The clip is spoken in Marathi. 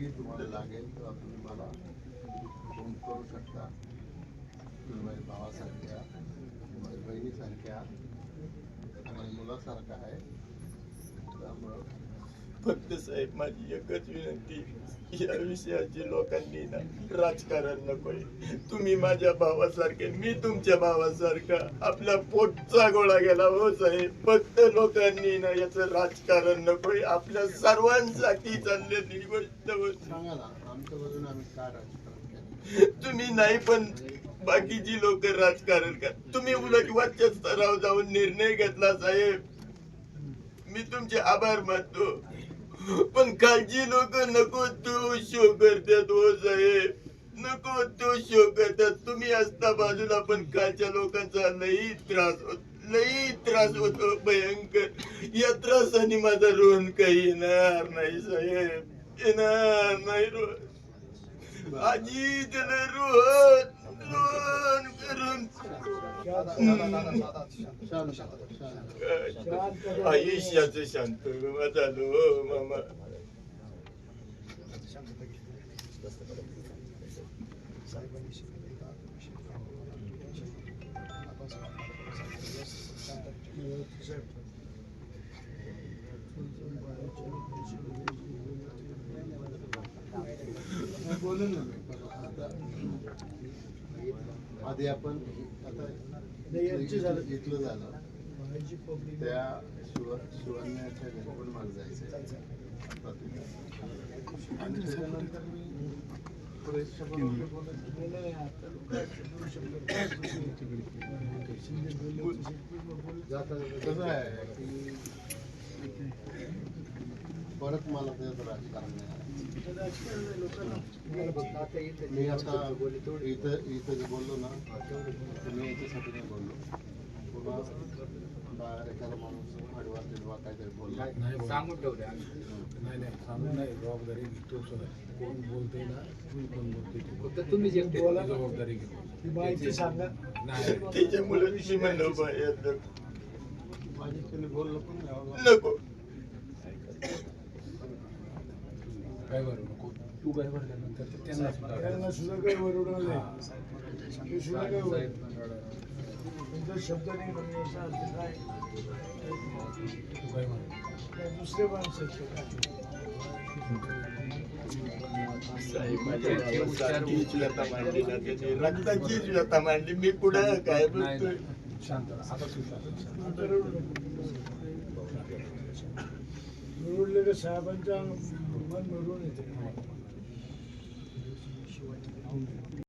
कधीही तुम्हाला लागेल किंवा तुम्ही मला फोन करू शकता. तुम्ही माझ्या भावासारख्या माझ्या बहिणीसारख्या माझ्या मुलासारखा आहे. त्यामुळं फक्त साहेब माझी एकच विनंती या विषयाची लोकांनी ना राजकारण नकोय तुम्ही माझ्या भावासारखे मी तुमच्या भावासारखा आपला पोटचा गोळा गेला हो साहेब फक्त लोकांनी ना याचं राजकारण नकोय आपल्या सर्वांसाठी चाललेली गोष्ट तुम्ही नाही पण बाकीची लोक राजकारण कर तुम्ही उलट वरच्या स्तरावर जाऊन निर्णय घेतला साहेब मी तुमचे आभार मानतो. पण खालची लोक नको तो शो करतात हो साहेब. नको तो शो करतात. तुम्ही असता बाजूला पण खालच्या लोकांचा लई त्रास होत लई त्रास होतो हो भयंकर. या त्रासाने माझा रोहन काही येणार नाही साहेब. येणार नाही रोहन आजी त्याला रोहन रोहन करून शांत शांत आयुष्याचं शांत झालो हो मामा बोलून ना मी पण आता आधी आपण आता इथलं झालं. त्या घरी पण मला. आणि त्याच्यानंतर मी बोलत कसं आहे? की परत मला त्याचं राजकारण नाही मी आता इथं इथं जे बोललो ना मी याच्यासाठी नाही बोललो. पुन्हा बाहेर एखादा माणूस आडवा तिडवा काहीतरी बोलला. सांगून ठेवले नाही नाही सांगून नाही. जबाबदारी घेतो सगळं कोण बोलते ना कोण कोण बोलते. फक्त तुम्हीच एकटे. बोला जबाबदारी घेतो. माहिती सांगा. नाही. त्याच्यामुळे मी म्हणलो बाहेर माझी कोणी बोललो पण नाही. नको. काय बरं नको. तू काय भरल्यानंतर ते त्यांना सुद्धा त्यांना सुद्धा काही वरवणार नाही. सुद्धा काही वरवणार त्यांचा शब्द नाही म्हणण्याचा अर्थ काय तू काय? म्हणतो काय दुसरे माणसं आहेत ते काय? साहेब माझ्या भावासारखीच व्यथा मांडली ना त्याने. रक्ताचीच व्यथा मांडली. मी कुठं काय नाही बोलतोय नाही. शांत राहा. आता तू शांत आता रडू नको. रडले का One maroon is